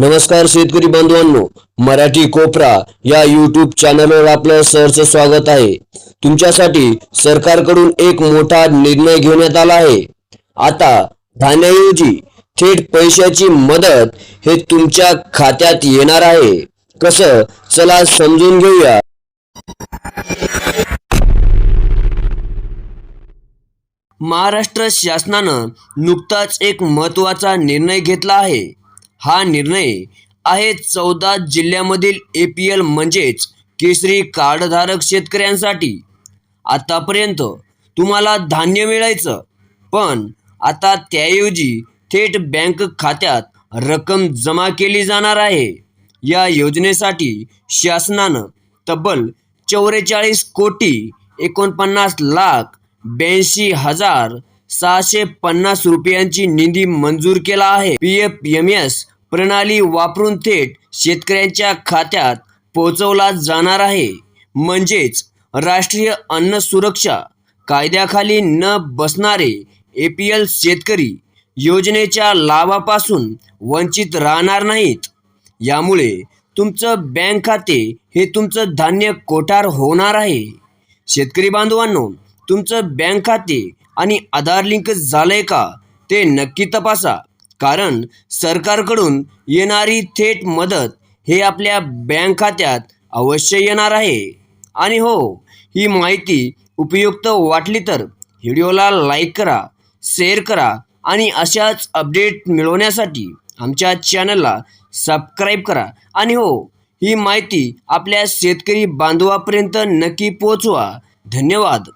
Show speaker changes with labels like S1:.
S1: नमस्कार शेतकरी बांधवांनो मराठी कोपरा या युट्यूब चॅनलवर आपलं सहर्ष स्वागत आहे. तुमच्यासाठी सरकारकडून एक मोठा निर्णय घेण्यात आला आहे. आता धान्याऐवजी थेट पैशाची मदत हे तुमच्या खात्यात येणार आहे. कसं? चला समजून घेऊया. महाराष्ट्र शासनानं नुकताच एक महत्त्वाचा निर्णय घेतला आहे. हा निर्णय आहे चौदा जिल्ह्यामधील ए पी एल म्हणजेच केसरी कार्डधारक शेतकऱ्यांसाठी. आतापर्यंत तुम्हाला धान्य मिळायचं पण आता त्याऐवजी थेट बँक खात्यात रक्कम जमा केली जाणार आहे. या योजनेसाठी शासनानं तब्बल चौवेचाळीस कोटी एकोणपन्नास लाख ब्याऐंशी हजार सहाशे पन्नास रुपयांची निधी मंजूर केला आहे. पी एफ एम एस प्रणाली वापरून थेट शेतकऱ्यांच्या खात्यात पोहोचवला जाणार आहे. म्हणजेच राष्ट्रीय अन्न सुरक्षा कायद्याखाली न बसणारे ए पी एल शेतकरी योजनेच्या लाभापासून वंचित राहणार नाहीत. यामुळे तुमचं बँक खाते हे तुमचं धान्य कोठार होणार आहे. शेतकरी बांधवांनो तुमचं बँक खाते आणि आधार लिंक झालंय का ते नक्की तपासा. कारण सरकारकडून येणारी थेट मदत हे आपल्या बँक खात्यात अवश्य येणार आहे. आणि हो ही माहिती उपयुक्त वाटली तर व्हिडिओला लाईक करा शेअर करा आणि अशाच अपडेट मिळवण्यासाठी आमच्या चॅनलला सबस्क्राईब करा. आणि हो ही माहिती आपल्या शेतकरी बांधवापर्यंत नक्की पोचवा धन्यवाद.